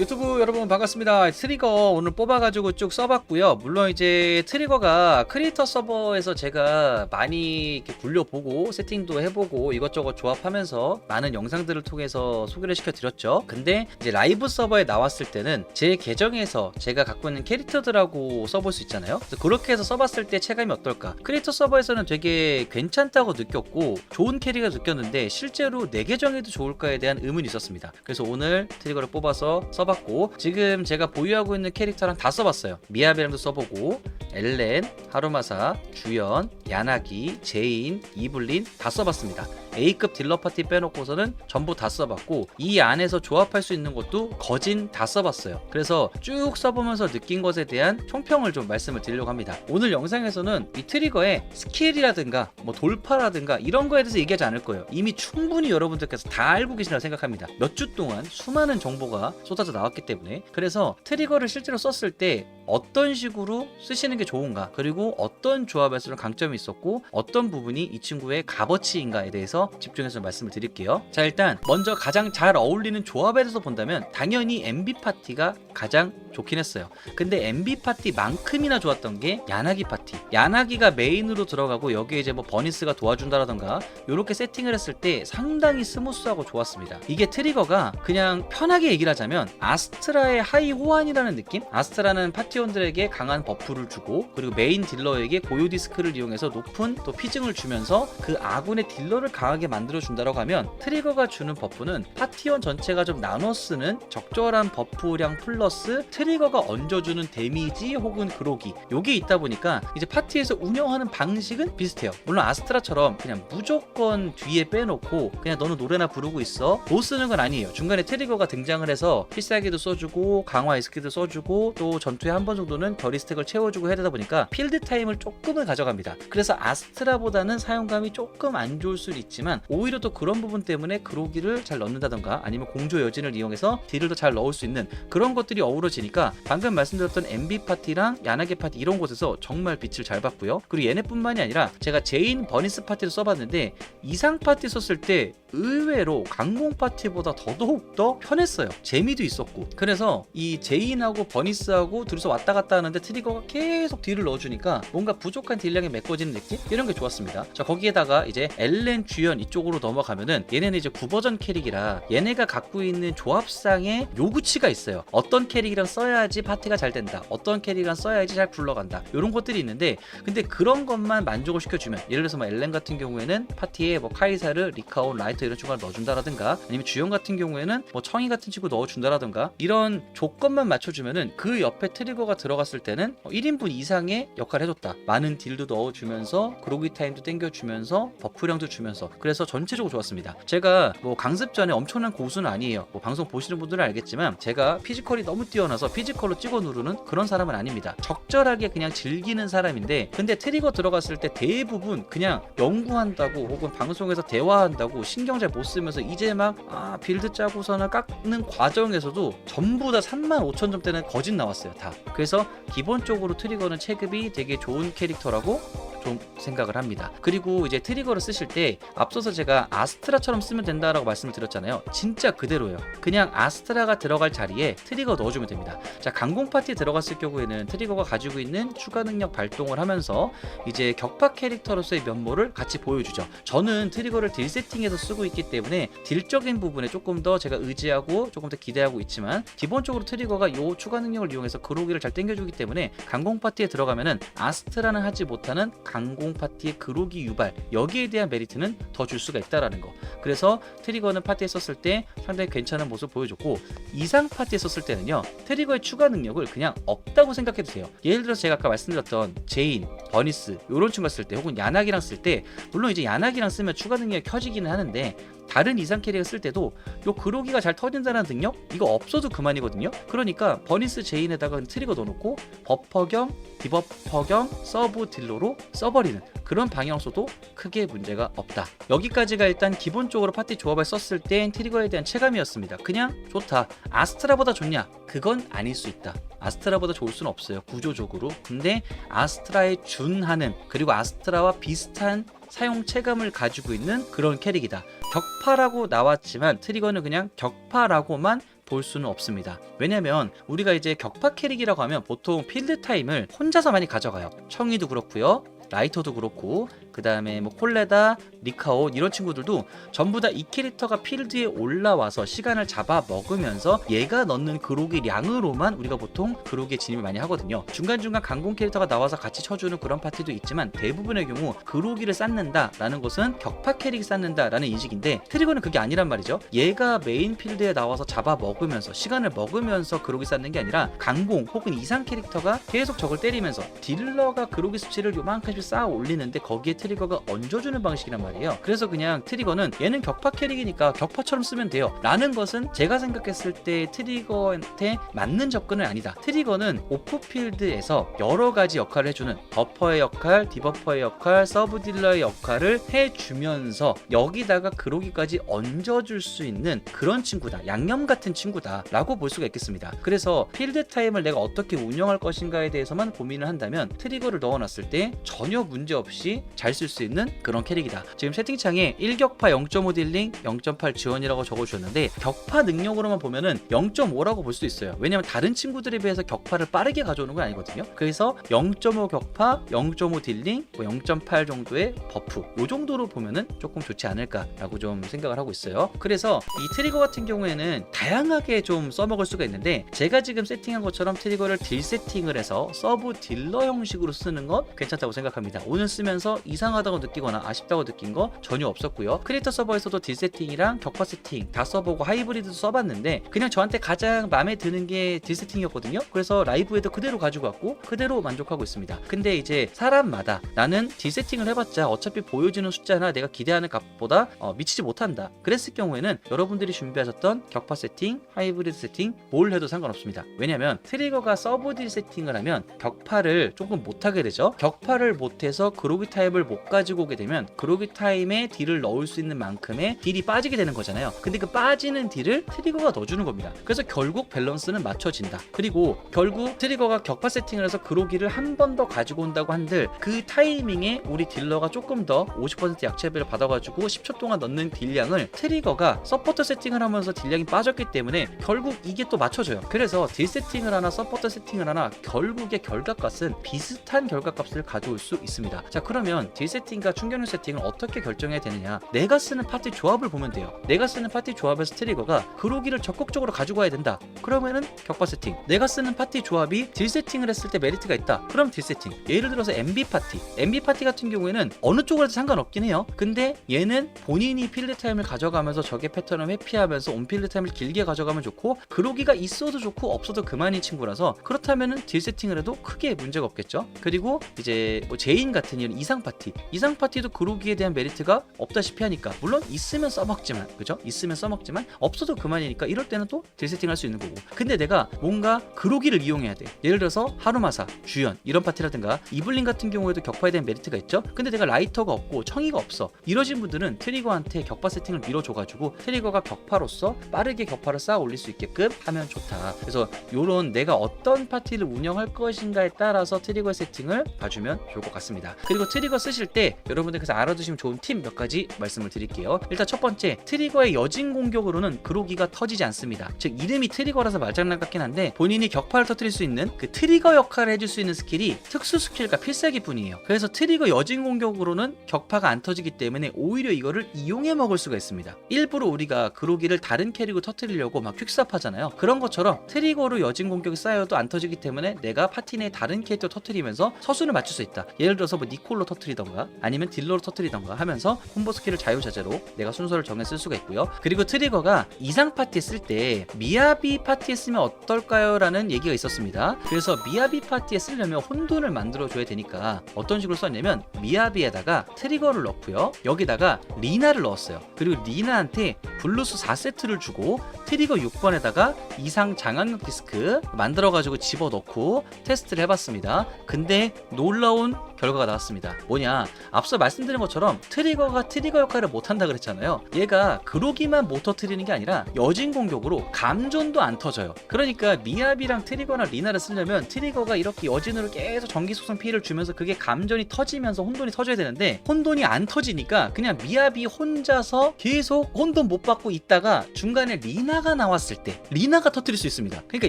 유튜브 여러분 반갑습니다. 트리거 오늘 뽑아가지고 쭉 써봤고요. 물론 이제 트리거가 크리에이터 서버에서 제가 많이 이렇게 굴려보고 세팅도 해보고 이것저것 조합하면서 많은 영상들을 통해서 소개를 시켜드렸죠. 근데 이제 라이브 서버에 나왔을 때는 제 계정에서 제가 갖고 있는 캐릭터들하고 써볼 수 있잖아요. 그렇게 해서 써봤을 때 체감이 어떨까? 크리에이터 서버에서는 되게 괜찮다고 느꼈고 좋은 캐릭을 느꼈는데 실제로 내 계정에도 좋을까에 대한 의문이 있었습니다. 그래서 오늘 트리거를 뽑아서 써봤고 지금 제가 보유하고 있는 캐릭터랑 다 써봤어요. 미야베랑도 써보고 엘렌, 하루마사, 주연, 야나기, 제인, 이블린 다 써봤습니다. A급 딜러 파티 빼놓고서는 전부 다 써봤고 이 안에서 조합할 수 있는 것도 거진 다 써봤어요. 그래서 쭉 써보면서 느낀 것에 대한 총평을 좀 말씀을 드리려고 합니다. 오늘 영상에서는 이 트리거의 스킬이라든가 뭐 돌파라든가 이런 거에 대해서 얘기하지 않을 거예요. 이미 충분히 여러분들께서 다 알고 계시라고 생각합니다. 몇 주 동안 수많은 정보가 쏟아져 나왔기 때문에 그래서 트리거를 실제로 썼을 때 어떤 식으로 쓰시는 게 좋은가 그리고 어떤 조합에서는 강점이 있었고 어떤 부분이 이 친구의 값어치인가에 대해서 집중해서 말씀을 드릴게요. 자 일단 먼저 가장 잘 어울리는 조합에 대해서 본다면 당연히 MB 파티가 가장 좋긴 했어요. 근데 MB 파티만큼이나 좋았던 게 야나기 파티. 야나기가 메인으로 들어가고 여기에 이제 뭐 버니스가 도와준다라던가 이렇게 세팅을 했을 때 상당히 스무스하고 좋았습니다. 이게 트리거가 그냥 편하게 얘기를 하자면 아스트라의 하이 호환이라는 느낌? 아스트라는 파티원들에게 강한 버프를 주고 그리고 메인 딜러에게 고유 디스크를 이용해서 높은 또 피증을 주면서 그 아군의 딜러를 강하게 만들어 준다라고 하면 트리거가 주는 버프는 파티원 전체가 좀 나눠 쓰는 적절한 버프량 플러스 트 리거가 얹어주는 데미지 혹은 그로기 요게 있다 보니까 이제 파티에서 운영하는 방식은 비슷해요. 물론 아스트라처럼 그냥 무조건 뒤에 빼놓고 그냥 너는 노래나 부르고 있어. 못 쓰는 건 아니에요. 중간에 트리거가 등장을 해서 필살기도 써주고 강화 에스키도 써주고 또 전투에 한 번 정도는 결의 스택을 채워주고 해야 되다 보니까 필드 타임을 조금은 가져갑니다. 그래서 아스트라보다는 사용감이 조금 안 좋을 수는 있지만 오히려 또 그런 부분 때문에 그로기를 잘 넣는다던가 아니면 공조 여진을 이용해서 딜을 더 잘 넣을 수 있는 그런 것들이 어우러지니까 방금 말씀드렸던 MB 파티랑 야나게 파티 이런 곳에서 정말 빛을 잘 봤고요 그리고 얘네뿐만이 아니라 제가 제인 버니스 파티를 써봤는데 이상 파티 썼을 때 의외로 강공 파티보다 더더욱 더 편했어요. 재미도 있었고. 그래서 이 제인하고 버니스하고 둘이서 왔다 갔다 하는데 트리거가 계속 딜을 넣어주니까 뭔가 부족한 딜량이 메꿔지는 느낌? 이런 게 좋았습니다. 자, 거기에다가 이제 엘렌 주연 이쪽으로 넘어가면은 얘네는 이제 9버전 캐릭이라 얘네가 갖고 있는 조합상의 요구치가 있어요. 어떤 캐릭이랑 써 야지 파티가 잘 된다. 어떤 캐릭이랑 써야지 잘 굴러간다. 이런 것들이 있는데 근데 그런 것만 만족을 시켜주면 예를 들어서 뭐 엘렌 같은 경우에는 파티에 뭐 카이사르, 리카온, 라이터 이런 친구를 넣어준다라든가 아니면 주연 같은 경우에는 뭐 청이 같은 친구 넣어준다라든가 이런 조건만 맞춰주면은 그 옆에 트리거가 들어갔을 때는 1인분 이상의 역할을 해줬다. 많은 딜도 넣어주면서 그로기 타임도 땡겨주면서 버프량도 주면서 그래서 전체적으로 좋았습니다. 제가 뭐 강습 전에 엄청난 고수는 아니에요. 뭐 방송 보시는 분들은 알겠지만 제가 피지컬이 너무 뛰어나서 피지컬로 찍어 누르는 그런 사람은 아닙니다. 적절하게 그냥 즐기는 사람인데 근데 트리거 들어갔을 때 대부분 그냥 연구한다고 혹은 방송에서 대화한다고 신경 잘 못 쓰면서 이제 막 아, 빌드 짜고서는 깎는 과정에서도 전부 다 3만 5천 점대는 거짓 나왔어요 다. 그래서 기본적으로 트리거는 체급이 되게 좋은 캐릭터라고 좀 생각을 합니다. 그리고 이제 트리거를 쓰실 때 앞서서 제가 아스트라처럼 쓰면 된다라고 말씀을 드렸잖아요. 진짜 그대로예요. 그냥 아스트라가 들어갈 자리에 트리거 넣어주면 됩니다. 자, 강공 파티에 들어갔을 경우에는 트리거가 가지고 있는 추가 능력 발동을 하면서 이제 격파 캐릭터로서의 면모를 같이 보여주죠. 저는 트리거를 딜 세팅에서 쓰고 있기 때문에 딜적인 부분에 조금 더 제가 의지하고 조금 더 기대하고 있지만 기본적으로 트리거가 요 추가 능력을 이용해서 그로기를 잘 땡겨주기 때문에 강공 파티에 들어가면은 아스트라는 하지 못하는 강공 파티의 그로기 유발 여기에 대한 메리트는 더 줄 수가 있다라는 거. 그래서 트리거는 파티에 썼을 때 상당히 괜찮은 모습 보여줬고 이상 파티에 썼을 때는요 트리거의 추가 능력을 그냥 없다고 생각해도 돼요. 예를 들어서 제가 아까 말씀드렸던 제인, 버니스 이런 친구 쓸 때 혹은 야나기랑 쓸 때 물론 이제 야나기랑 쓰면 추가 능력이 켜지기는 하는데 다른 이상 캐릭을 쓸 때도 요 그로기가 잘 터진다는 능력 이거 없어도 그만이거든요. 그러니까 버니스 제인에다가 트리거 넣어놓고 버퍼경, 디버퍼경, 서브 딜러로 써버리는 그런 방향으로도 크게 문제가 없다. 여기까지가 일단 기본적으로 파티 조합을 썼을 땐 트리거에 대한 체감이었습니다. 그냥 좋다. 아스트라보다 좋냐? 그건 아닐 수 있다. 아스트라보다 좋을 수는 없어요. 구조적으로. 근데 아스트라에 준하는 그리고 아스트라와 비슷한 사용 체감을 가지고 있는 그런 캐릭이다. 격파라고 나왔지만 트리거는 그냥 격파라고만 볼 수는 없습니다. 왜냐면 우리가 이제 격파 캐릭이라고 하면 보통 필드 타임을 혼자서 많이 가져가요. 청이도 그렇고요. 라이터도 그렇고 그 다음에 뭐 콜레다, 리카오 이런 친구들도 전부 다 이 캐릭터가 필드에 올라와서 시간을 잡아 먹으면서 얘가 넣는 그로기 량으로만 우리가 보통 그로기에 진입을 많이 하거든요. 중간중간 강공 캐릭터가 나와서 같이 쳐주는 그런 파티도 있지만 대부분의 경우 그로기를 쌓는다라는 것은 격파 캐릭이 쌓는다라는 인식인데 트리거는 그게 아니란 말이죠. 얘가 메인 필드에 나와서 잡아 먹으면서 시간을 먹으면서 그로기 쌓는 게 아니라 강공 혹은 이상 캐릭터가 계속 적을 때리면서 딜러가 그로기 수치를 요만큼씩 쌓아 올리는데 거기에 트리거가 얹어주는 방식이란 말이에요. 그래서 그냥 트리거는 얘는 격파 캐릭이니까 격파처럼 쓰면 돼요. 라는 것은 제가 생각했을 때 트리거한테 맞는 접근은 아니다. 트리거는 오프필드에서 여러 가지 역할을 해주는 버퍼의 역할, 디버퍼의 역할, 서브 딜러의 역할을 해주면서 여기다가 그로기까지 얹어줄 수 있는 그런 친구다. 양념 같은 친구다. 라고 볼 수가 있겠습니다. 그래서 필드 타임을 내가 어떻게 운영할 것인가에 대해서만 고민을 한다면 트리거를 넣어놨을 때 전혀 문제 없이 잘쓸 수 있는 그런 캐릭이다. 지금 채팅창에 1격파 0.5 딜링, 0.8 지원이라고 적어주셨는데 격파 능력으로만 보면은 0.5라고 볼 수 있어요. 왜냐면 다른 친구들에 비해서 격파를 빠르게 가져오는 건 아니거든요. 그래서 0.5 격파, 0.5 딜링, 뭐 0.8 정도의 버프 이 정도로 보면은 조금 좋지 않을까라고 좀 생각을 하고 있어요. 그래서 이 트리거 같은 경우에는 다양하게 좀 써먹을 수가 있는데 제가 지금 세팅한 것처럼 트리거를 딜 세팅을 해서 서브 딜러 형식으로 쓰는 건 괜찮다고 생각합니다. 오늘 쓰면서 이 상하다고 느끼거나 아쉽다고 느낀 거 전혀 없었고요. 크리에이터 서버에서도 딜 세팅이랑 격파 세팅 다 써보고 하이브리드도 써봤는데 그냥 저한테 가장 마음에 드는 게 딜 세팅이었거든요. 그래서 라이브에도 그대로 가지고 왔고 그대로 만족하고 있습니다. 근데 이제 사람마다 나는 딜 세팅을 해봤자 어차피 보여지는 숫자나 내가 기대하는 값보다 어, 미치지 못한다. 그랬을 경우에는 여러분들이 준비하셨던 격파 세팅, 하이브리드 세팅 뭘 해도 상관없습니다. 왜냐면 트리거가 서브 딜 세팅을 하면 격파를 조금 못하게 되죠. 격파를 못해서 그로기 타입을 못 가지고 오게 되면 그로기 타임에 딜을 넣을 수 있는 만큼의 딜이 빠지게 되는 거잖아요. 근데 그 빠지는 딜을 트리거가 넣어주는 겁니다. 그래서 결국 밸런스는 맞춰진다. 그리고 결국 트리거가 격파 세팅을 해서 그로기를 한 번 더 가지고 온다고 한들 그 타이밍에 우리 딜러가 조금 더 50% 약체비를 받아가지고 10초 동안 넣는 딜량을 트리거가 서포터 세팅을 하면서 딜량이 빠졌기 때문에 결국 이게 또 맞춰져요. 그래서 딜 세팅을 하나 서포터 세팅을 하나 결국의 결과값은 비슷한 결과값을 가져올 수 있습니다. 자 그러면 딜 세팅과 충격력 세팅을 어떻게 결정해야 되느냐? 내가 쓰는 파티 조합을 보면 돼요. 내가 쓰는 파티 조합에서 트리거가 그로기를 적극적으로 가지고 와야 된다. 그러면은 격파 세팅. 내가 쓰는 파티 조합이 딜 세팅을 했을 때 메리트가 있다. 그럼 딜 세팅. 예를 들어서 MB 파티. MB 파티 같은 경우에는 어느 쪽으로 해도 상관없긴 해요. 근데 얘는 본인이 필드 타임을 가져가면서 적의 패턴을 회피하면서 온 필드 타임을 길게 가져가면 좋고 그로기가 있어도 좋고 없어도 그만인 친구라서 그렇다면은 딜 세팅을 해도 크게 문제가 없겠죠. 그리고 이제 뭐 제인 같은 이런 이상 파티. 이상 파티도 그로기에 대한 메리트가 없다시피 하니까 물론 있으면 써먹지만 그죠? 있으면 써먹지만 없어도 그만이니까 이럴 때는 또딜 세팅할 수 있는 거고. 근데 내가 뭔가 그로기를 이용해야 돼. 예를 들어서 하루마사, 주연 이런 파티라든가 이블린 같은 경우에도 격파에 대한 메리트가 있죠. 근데 내가 라이터가 없고 청이가 없어. 이러신 분들은 트리거한테 격파 세팅을 밀어줘가지고 트리거가 격파로서 빠르게 격파를 쌓아 올릴 수 있게끔 하면 좋다. 그래서 요런 내가 어떤 파티를 운영할 것인가에 따라서 트리거 세팅을 봐주면 좋을 것 같습니다. 그리고 트리거 쓰실 때 여러분들께서 알아두시면 좋은 팁 몇 가지 말씀을 드릴게요. 일단 첫 번째 트리거의 여진 공격으로는 그로기가 터지지 않습니다. 즉 이름이 트리거라서 말장난 같긴 한데 본인이 격파를 터뜨릴 수 있는 그 트리거 역할을 해줄 수 있는 스킬이 특수 스킬과 필살기 뿐이에요. 그래서 트리거 여진 공격으로는 격파가 안 터지기 때문에 오히려 이거를 이용해 먹을 수가 있습니다. 일부러 우리가 그로기를 다른 캐릭으로 터뜨리려고 막 퀵삽 하잖아요. 그런 것처럼 트리거로 여진 공격이 쌓여도 안 터지기 때문에 내가 파티 내 다른 캐릭터 터뜨리면서 서순을 맞출 수 있다. 예를 들어서 뭐 니콜로 터뜨리 던가 아니면 딜러로 터뜨리던가 하면서 콤보 스킬을 자유자재로 내가 순서를 정해 쓸 수가 있고요. 그리고 트리거가 이상 파티에 쓸 때 미야비 파티에 쓰면 어떨까요? 라는 얘기가 있었습니다. 그래서 미야비 파티에 쓰려면 혼돈을 만들어 줘야 되니까 어떤 식으로 썼냐면 미야비에다가 트리거를 넣고요. 여기다가 리나를 넣었어요. 그리고 리나한테 블루스 4세트를 주고 트리거 6번에다가 이상 장악력 디스크 만들어 가지고 집어 넣고 테스트를 해봤습니다. 근데 놀라운 결과가 나왔습니다. 뭐냐? 앞서 말씀드린 것처럼 트리거가 트리거 역할을 못한다 그랬잖아요. 얘가 그로기만 못 터트리는 게 아니라 여진 공격으로 감전도 안 터져요. 그러니까 미압이랑 트리거나 리나를 쓰려면 트리거가 이렇게 여진으로 계속 전기 속성 피해를 주면서 그게 감전이 터지면서 혼돈이 터져야 되는데 혼돈이 안 터지니까 그냥 미압이 혼자서 계속 혼돈 못 받고 있다가 중간에 리나가 나왔을 때 리나가 터트릴 수 있습니다. 그러니까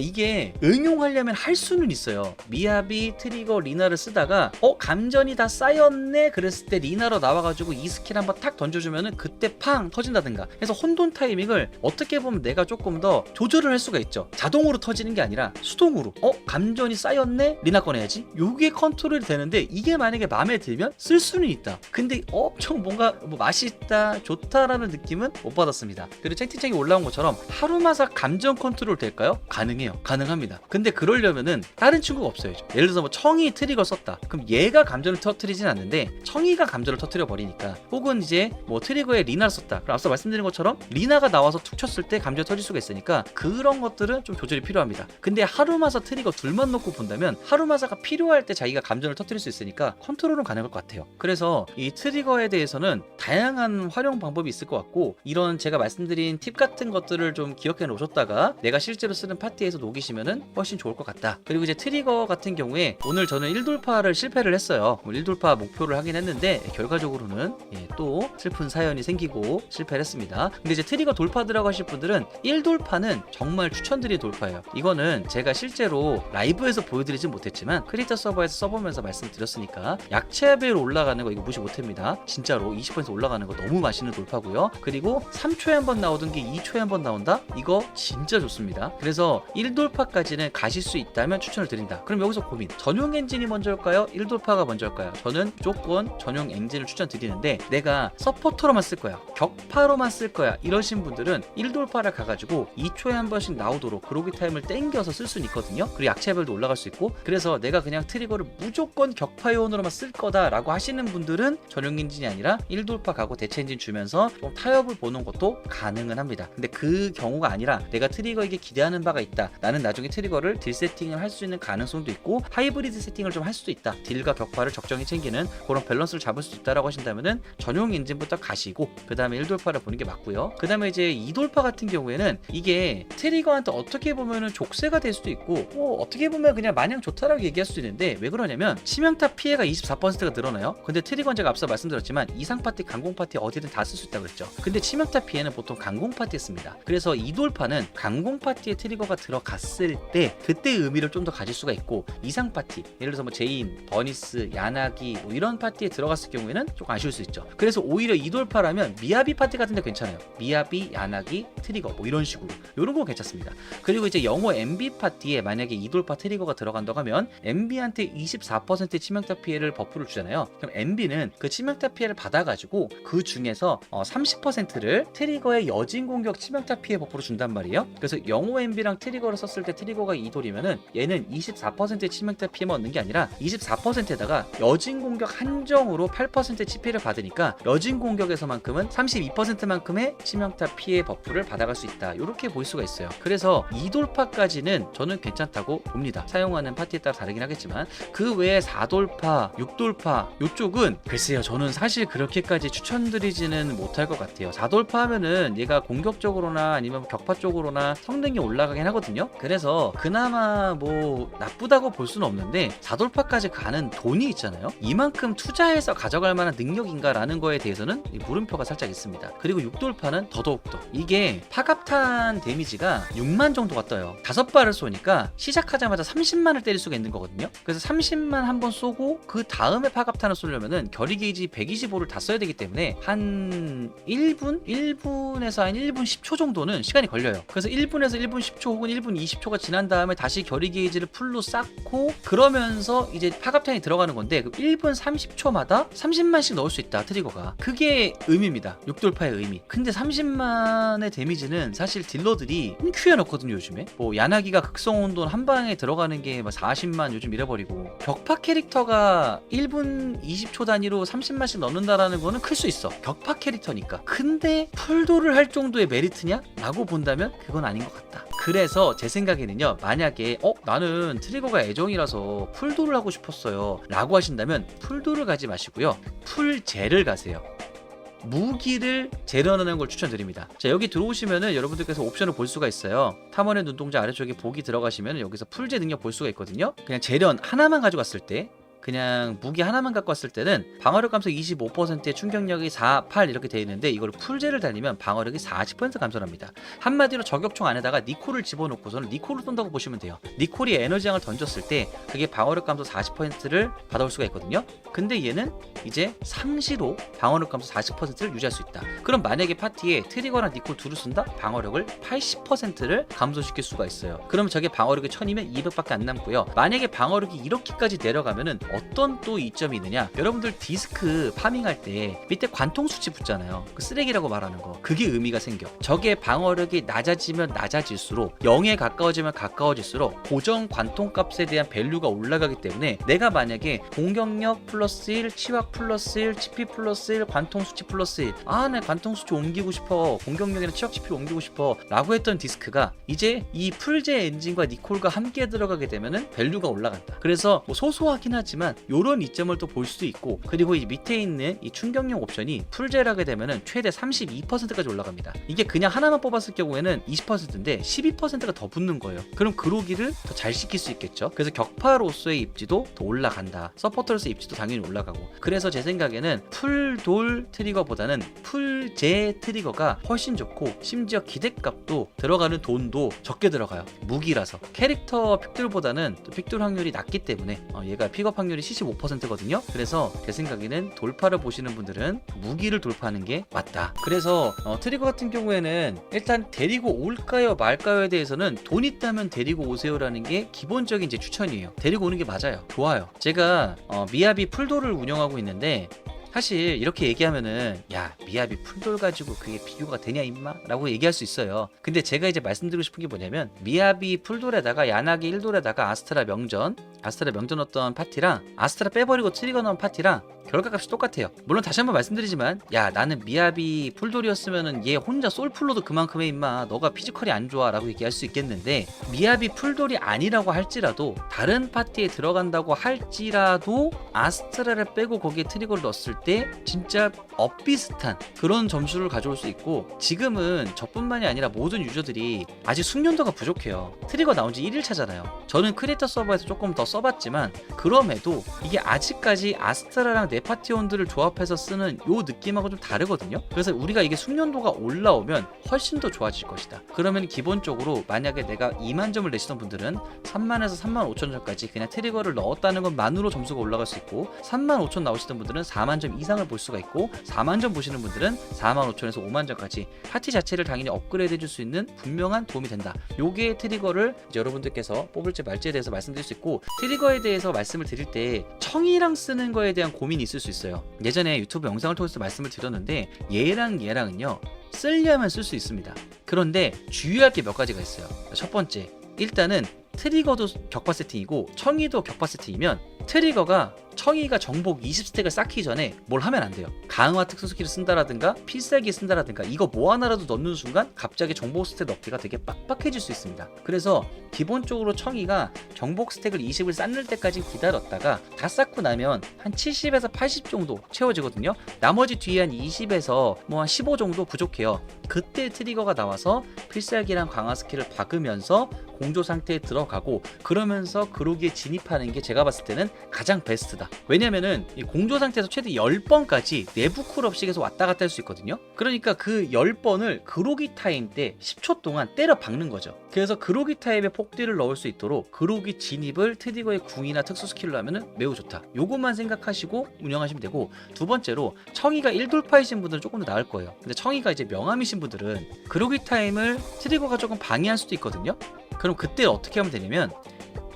이게 응용하려면 할 수는 있어요. 미압이 트리거 리나를 쓰다가 어 감 전이 다 쌓였네. 그랬을 때 리나로 나와가지고 이 스킬 한번 탁 던져주면은 그때 팡 터진다든가. 그래서 혼돈 타이밍을 어떻게 보면 내가 조금 더 조절을 할 수가 있죠. 자동으로 터지는 게 아니라 수동으로. 어 감전이 쌓였네? 리나 꺼내야지. 요게 컨트롤이 되는데 이게 만약에 마음에 들면 쓸 수는 있다. 근데 엄청 뭔가 뭐 맛있다 좋다라는 느낌은 못 받았습니다. 그리고 채팅창에 올라온 것처럼 하루마사 감전 컨트롤 될까요? 가능해요. 가능합니다. 근데 그러려면은 다른 친구가 없어야죠. 예를 들어서 뭐 청이 트리거 썼다. 그럼 얘가 감전을 터트리진 않는데 청이가 감전을 터트려 버리니까 혹은 이제 뭐 트리거에 리나를 썼다. 그럼 앞서 말씀드린 것처럼 리나가 나와서 툭 쳤을 때 감전이 터질 수가 있으니까 그런 것들은 좀 조절이 필요합니다. 근데 하루마사 트리거 둘만 놓고 본다면 하루마사가 필요할 때 자기가 감전을 터트릴 수 있으니까 컨트롤은 가능할 것 같아요. 그래서 이 트리거에 대해서는 다양한 활용 방법이 있을 것 같고 이런 제가 말씀드린 팁 같은 것들을 좀 기억해 놓으셨다가 내가 실제로 쓰는 파티에서 녹이시면은 훨씬 좋을 것 같다. 그리고 이제 트리거 같은 경우에 오늘 저는 1돌파를 실패를 했어요 1돌파 목표를 하긴 했는데 결과적으로는 예, 또 슬픈 사연이 생기고 실패를 했습니다. 근데 이제 트리거 돌파 들어가실 분들은 1돌파는 정말 추천드리는 돌파예요. 이거는 제가 실제로 라이브에서 보여드리진 못했지만 크리에이터 서버에서 써보면서 말씀드렸으니까 약체별 올라가는 거 이거 무시 못합니다. 진짜로 20% 올라가는 거 너무 맛있는 돌파고요. 그리고 3초에 한 번 나오던 게 2초에 한 번 나온다? 이거 진짜 좋습니다. 그래서 1돌파까지는 가실 수 있다면 추천을 드린다. 그럼 여기서 고민. 전용 엔진이 먼저일까요? 1돌파가 먼저일까요? 저는 무조건 전용 엔진을 추천드리는데 내가 서포터로만 쓸 거야 격파로만 쓸 거야 이러신 분들은 1돌파를 가가지고 2초에 한 번씩 나오도록 그로기 타임을 땡겨서 쓸 수는 있거든요. 그리고 약체별도 올라갈 수 있고. 그래서 내가 그냥 트리거를 무조건 격파용으로만 쓸 거다 라고 하시는 분들은 전용 엔진이 아니라 1돌파 가고 대체 엔진 주면서 좀 타협을 보는 것도 가능은 합니다. 근데 그 경우가 아니라 내가 트리거에게 기대하는 바가 있다. 나는 나중에 트리거를 딜 세팅을 할 수 있는 가능성도 있고 하이브리드 세팅을 좀 할 수도 있다. 딜과 격파 를 적정히 챙기는 그런 밸런스를 잡을 수 있다라고 하신다면은 전용 엔진부터 가시고 그 다음에 1돌파를 보는 게 맞고요. 그 다음에 이제 2돌파 같은 경우에는 이게 트리거한테 어떻게 보면은 족쇄가 될 수도 있고 뭐 어떻게 보면 그냥 마냥 좋다라고 얘기할 수도 있는데 왜 그러냐면 치명타 피해가 24%가 늘어나요. 근데 트리거는 제가 앞서 말씀드렸지만 이상 파티 강공 파티 어디든 다 쓸 수 있다고 그랬죠. 근데 치명타 피해는 보통 강공 파티에 씁니다. 그래서 2돌파는 강공 파티에 트리거가 들어갔을 때 그때 의미를 좀 더 가질 수가 있고 이상 파티 예를 들어서 뭐 제인, 버니스, 야나기 뭐 이런 파티에 들어갔을 경우에는 조금 아쉬울 수 있죠. 그래서 오히려 2돌파라면 미야비 파티 같은 데 괜찮아요. 미야비, 야나기, 트리거 뭐 이런 식으로. 이런 거 괜찮습니다. 그리고 이제 영어 MB 파티에 만약에 2돌파 트리거가 들어간다고 하면 MB한테 24%의 치명타 피해를 버프를 주잖아요. 그럼 MB는 그 치명타 피해를 받아가지고 그 중에서 어, 30%를 트리거의 여진 공격 치명타 피해 버프로 준단 말이에요. 그래서 영어 MB랑 트리거를 썼을 때 트리거가 2돌이면은 얘는 24%의 치명타 피해만 얻는 게 아니라 24%에다가 여진 공격 한정으로 8%의 치피를 받으니까 여진 공격에서만큼은 32%만큼의 치명타 피해 버프를 받아갈 수 있다. 이렇게 볼 수가 있어요. 그래서 2돌파까지는 저는 괜찮다고 봅니다. 사용하는 파티에 따라 다르긴 하겠지만 그 외에 4돌파, 6돌파 이쪽은 글쎄요. 저는 사실 그렇게까지 추천드리지는 못할 것 같아요. 4돌파 하면은 얘가 공격적으로나 아니면 격파 쪽으로나 성능이 올라가긴 하거든요. 그래서 그나마 뭐 나쁘다고 볼 수는 없는데 4돌파까지 가는 돈이 있잖아요. 이만큼 투자해서 가져갈 만한 능력인가라는 거에 대해서는 이 물음표가 살짝 있습니다. 그리고 6돌파는 더더욱더 이게 파갑탄 데미지가 6만 정도가 떠요. 다섯 발을 쏘니까 시작하자마자 30만을 때릴 수가 있는 거거든요. 그래서 30만 한 번 쏘고 그 다음에 파갑탄을 쏘려면은 결의 게이지 125를 다 써야 되기 때문에 한 1분? 1분에서 한 1분 10초 정도는 시간이 걸려요. 그래서 1분에서 1분 10초 혹은 1분 20초가 지난 다음에 다시 결의 게이지를 풀로 쌓고 그러면서 이제 파갑탄이 들어가는 건데 그 1분 30초마다 30만씩 넣을 수 있다 트리거가. 그게 의미입니다. 6돌파의 의미. 근데 30만의 데미지는 사실 딜러들이 흠큐에 넣거든요 요즘에. 뭐 야나기가 극성온돈 한 방에 들어가는 게막 40만 요즘 잃어버리고. 격파 캐릭터가 1분 20초 단위로 30만씩 넣는다라는 거는 클 수 있어. 격파 캐릭터니까. 근데 풀도를 할 정도의 메리트냐? 라고 본다면 그건 아닌 것 같다. 그래서 제 생각에는요 만약에 어? 나는 트리거가 애정이라서 풀도를 하고 싶었어요. 라고 하신다면 풀도를 가지 마시고요 풀젤을 가세요 무기를 재련하는 걸 추천드립니다. 자, 여기 들어오시면은 여러분들께서 옵션을 볼 수가 있어요. 탐험의 눈동자 아래쪽에 보기 들어가시면 여기서 풀재 능력 볼 수가 있거든요. 그냥 재련 하나만 가져갔을 때 그냥 무기 하나만 갖고 왔을 때는 방어력 감소 25%에 충격력이 4, 8 이렇게 되어 있는데 이걸 풀제를 달리면 방어력이 40% 감소합니다. 한마디로 저격총 안에다가 니콜을 집어넣고서는 니콜을 쏜다고 보시면 돼요. 니콜이 에너지장을 던졌을 때 그게 방어력 감소 40%를 받아올 수가 있거든요. 근데 얘는 이제 상시로 방어력 감소 40%를 유지할 수 있다. 그럼 만약에 파티에 트리거나 니콜 둘을 쓴다? 방어력을 80%를 감소시킬 수가 있어요. 그럼 저게 방어력이 1000이면 200밖에 안 남고요. 만약에 방어력이 이렇게까지 내려가면은 어떤 또 이점이 있느냐? 여러분들 디스크 파밍할 때 밑에 관통 수치 붙잖아요. 그 쓰레기라고 말하는 거. 그게 의미가 생겨. 적의 방어력이 낮아지면 낮아질수록 0에 가까워지면 가까워질수록 고정 관통 값에 대한 밸류가 올라가기 때문에 내가 만약에 공격력 플러스 1, 치확 플러스 1, 치피 플러스 1, 관통 수치 플러스 1. 아, 내 관통 수치 옮기고 싶어. 공격력이나 치확 치피를 옮기고 싶어. 라고 했던 디스크가 이제 이 풀제 엔진과 니콜과 함께 들어가게 되면은 밸류가 올라간다. 그래서 뭐 소소하긴 하지만 이런 이점을 또 볼 수도 있고 그리고 이 밑에 있는 이 충격력 옵션이 풀제라게 되면은 최대 32%까지 올라갑니다. 이게 그냥 하나만 뽑았을 경우에는 20%인데 12%가 더 붙는 거예요. 그럼 그로기를 더 잘 시킬 수 있겠죠. 그래서 격파로서의 입지도 더 올라간다. 서포터로서의 입지도 당연히 올라가고. 그래서 제 생각에는 풀돌 트리거보다는 풀제 트리거가 훨씬 좋고 심지어 기대값도 들어가는 돈도 적게 들어가요. 무기라서 캐릭터 픽들보다는 또 픽들 확률이 낮기 때문에 어, 얘가 픽업 확률이 75%거든요. 그래서 제 생각에는 돌파를 보시는 분들은 무기를 돌파하는 게 맞다. 그래서 어, 트리거 같은 경우에는 일단 데리고 올까요 말까요에 대해서는 돈 있다면 데리고 오세요라는 게 기본적인 제 추천이에요. 데리고 오는 게 맞아요. 좋아요. 제가 어, 미야비 풀 도를 운영하고 있는데 사실 이렇게 얘기하면은 야 미야비 풀돌 가지고 그게 비교가 되냐 임마? 라고 얘기할 수 있어요. 근데 제가 이제 말씀드리고 싶은 게 뭐냐면 미야비 풀돌에다가 야나기 1돌에다가 아스트라 명전 아스트라 명전 어떤 파티랑 아스트라 빼버리고 트리거 넣은 파티랑 결과값이 똑같아요. 물론 다시 한번 말씀드리지만 야 나는 미야비 풀돌이었으면은 얘 혼자 솔풀로도 그만큼 해 임마 너가 피지컬이 안 좋아 라고 얘기할 수 있겠는데 미야비 풀돌이 아니라고 할지라도 다른 파티에 들어간다고 할지라도 아스트라를 빼고 거기에 트리거를 넣었을 때 진짜 엇비슷한 그런 점수를 가져올 수 있고 지금은 저뿐만이 아니라 모든 유저들이 아직 숙련도가 부족해요. 트리거 나온 지 1일차잖아요. 저는 크리에이터 서버에서 조금 더 써봤지만 그럼에도 이게 아직까지 아스트라랑 네파티온들을 조합해서 쓰는 요 느낌하고 좀 다르거든요 그래서 우리가 이게 숙련도가 올라오면 훨씬 더 좋아질 것이다 그러면 기본적으로 만약에 내가 2만 점을 내시던 분들은 3만에서 3만 5천 점까지 그냥 트리거를 넣었다는 것만으로 점수가 올라갈 수 있고 3만 5천 나오시던 분들은 4만 점 이상을 볼 수가 있고 4만 점 보시는 분들은 4만 5천에서 5만 점까지 파티 자체를 당연히 업그레이드 해줄 수 있는 분명한 도움이 된다. 요게 트리거를 여러분들께서 뽑을지 말지에 대해서 말씀드릴 수 있고 트리거에 대해서 말씀을 드릴 때 청이랑 쓰는 거에 대한 고민이 있을 수 있어요. 예전에 유튜브 영상을 통해서 말씀을 드렸는데 얘랑 얘랑은요 쓰려면 쓸 수 있습니다. 그런데 주의할 게 몇 가지가 있어요. 첫 번째 일단은 트리거도 격파 세팅이고 청이도 격파 세팅이면 트리거가 청이가 정복 20스택을 쌓기 전에 뭘 하면 안 돼요. 강화 특수 스킬을 쓴다라든가 필살기 쓴다라든가 이거 뭐 하나라도 넣는 순간 갑자기 정복 스택 넣기가 되게 빡빡해질 수 있습니다. 그래서 기본적으로 청이가 정복 스택을 20을 쌓는 때까지 기다렸다가 다 쌓고 나면 한 70에서 80 정도 채워지거든요. 나머지 뒤에 한 20에서 뭐 한 15 정도 부족해요. 그때 트리거가 나와서 필살기랑 강화 스킬을 박으면서 공조 상태에 들어 가고 그러면서 그로기에 진입하는 게 제가 봤을 때는 가장 베스트다. 왜냐면은 이 공조 상태에서 최대 10번까지 내부 쿨업씩 해서 왔다 갔다 할 수 있거든요. 그러니까 그 10번을 그로기 타임 때 10초 동안 때려 박는 거죠. 그래서 그로기 타임에 폭딜을 넣을 수 있도록 그로기 진입을 트리거의 궁이나 특수 스킬로 하면은 매우 좋다. 요것만 생각하시고 운영하시면 되고 두 번째로 청이가 1돌파이신 분들은 조금 더 나을 거예요. 근데 청이가 이제 명함이신 분들은 그로기 타임을 트리거가 조금 방해할 수도 있거든요. 그럼 그때 어떻게 하면 되냐면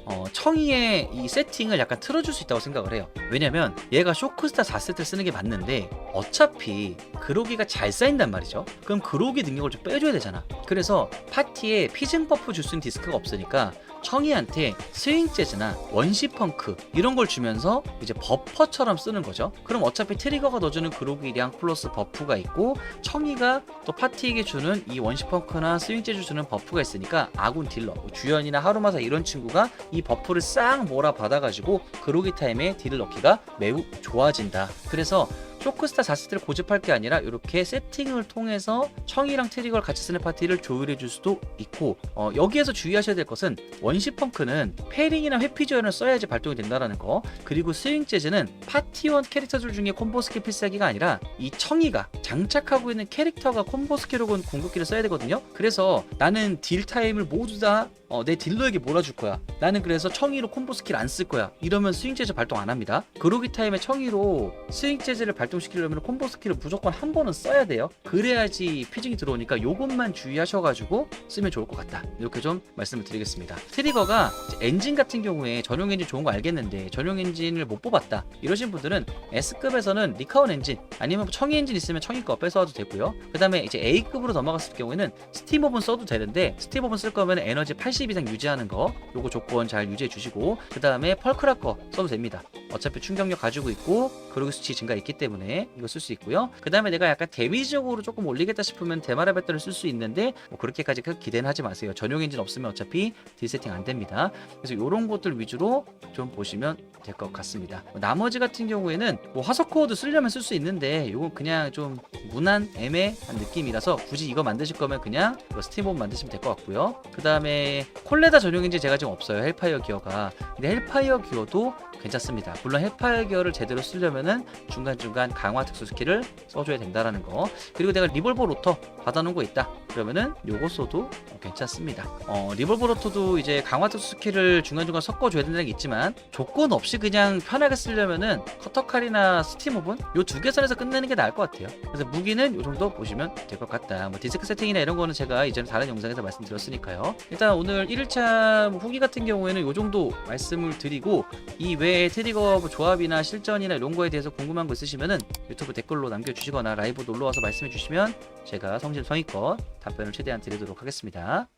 어, 청이의 이 세팅을 약간 틀어줄 수 있다고 생각을 해요. 왜냐면 얘가 쇼크스타 4세트를 쓰는 게 맞는데 어차피 그로기가 잘 쌓인단 말이죠. 그럼 그로기 능력을 좀 빼줘야 되잖아. 그래서 파티에 피징 버프 줄 수 있는 디스크가 없으니까 청이한테 스윙 재즈나 원시 펑크 이런 걸 주면서 이제 버퍼처럼 쓰는 거죠. 그럼 어차피 트리거가 넣어주는 그로기량 플러스 버프가 있고 청이가 또 파티에게 주는 이 원시 펑크나 스윙 재즈 주는 버프가 있으니까 아군 딜러 뭐 주연이나 하루마사 이런 친구가 이 버프를 싹 몰아 받아가지고 그로기 타임에 딜을 넣기가 매우 좋아진다. 그래서 쇼크스타 자체를 고집할 게 아니라 이렇게 세팅을 통해서 청이랑 트리거를 같이 쓰는 파티를 조율해 줄 수도 있고 어, 여기에서 주의하셔야 될 것은 원시 펑크는 페링이나 회피 조연을 써야지 발동이 된다라는 거 그리고 스윙 재즈는 파티원 캐릭터들 중에 콤보 스킬 필살기가 아니라 이 청이가 장착하고 있는 캐릭터가 콤보 스킬로군 궁극기를 써야 되거든요 그래서 나는 딜 타임을 모두 다 어, 내 딜러에게 몰아줄 거야. 나는 그래서 청이로 콤보 스킬 안 쓸 거야. 이러면 스윙 재즈 발동 안 합니다. 그로기 타임에 청이로 스윙 재즈를 발동 시키려면 콤보 스킬을 무조건 한 번은 써야 돼요. 그래야지 피징이 들어오니까 요것만 주의하셔가지고 쓰면 좋을 것 같다. 이렇게 좀 말씀을 드리겠습니다. 트리거가 엔진 같은 경우에 전용 엔진 좋은 거 알겠는데 전용 엔진을 못 뽑았다. 이러신 분들은 S급에서는 리카운 엔진 아니면 뭐 청이 엔진 있으면 청이 거 뺏어와도 되고요. 그 다음에 이제 A급으로 넘어갔을 경우에는 스팀업은 써도 되는데 스팀업은 쓸 거면 에너지 80 이상 유지하는 거 요거 조건 잘 유지해 주시고 그 다음에 펄크라 거 써도 됩니다. 어차피 충격력 가지고 있고 그로기 수치 증가 있기 때문에 이거 쓸 수 있고요. 그 다음에 내가 약간 데미지적으로 조금 올리겠다 싶으면 데마라 배터를 쓸 수 있는데 뭐 그렇게까지 크- 기대는 하지 마세요. 전용 엔진 없으면 어차피 딜 세팅 안 됩니다. 그래서 이런 것들 위주로 좀 보시면 될 것 같습니다. 뭐 나머지 같은 경우에는 뭐 화석 코어도 쓰려면 쓸 수 있는데 이건 그냥 좀 무난 애매한 느낌이라서 굳이 이거 만드실 거면 그냥 스팀홈 만드시면 될 것 같고요. 그 다음에 콜레다 전용 엔진 제가 지금 없어요. 헬파이어 기어가. 근데 헬파이어 기어도 괜찮습니다. 물론 헬파이어 기어를 제대로 쓰려면은 중간중간 강화 특수 스킬을 써줘야 된다라는 거. 그리고 내가 리볼버 로터 받아놓은 거 있다. 그러면은 요거 써도 괜찮습니다. 어, 리볼버 로터도 이제 강화 특수 스킬을 중간중간 섞어줘야 된다는 게 있지만 조건 없이 그냥 편하게 쓰려면은 커터칼이나 스팀오븐 요두 개 선에서 끝내는 게 나을 것 같아요. 그래서 무기는 요 정도 보시면 될 것 같다. 뭐 디스크 세팅이나 이런 거는 제가 이전에 다른 영상에서 말씀드렸으니까요. 일단 오늘 1일차 후기 같은 경우에는 요 정도 말씀을 드리고 이 외에 트리거 뭐 조합이나 실전이나 이런 거에 대해서 궁금한 거 있으시면은 유튜브 댓글로 남겨주시거나 라이브 놀러 와서 말씀해 주시면 제가 성심성의껏 답변을 최대한 드리도록 하겠습니다.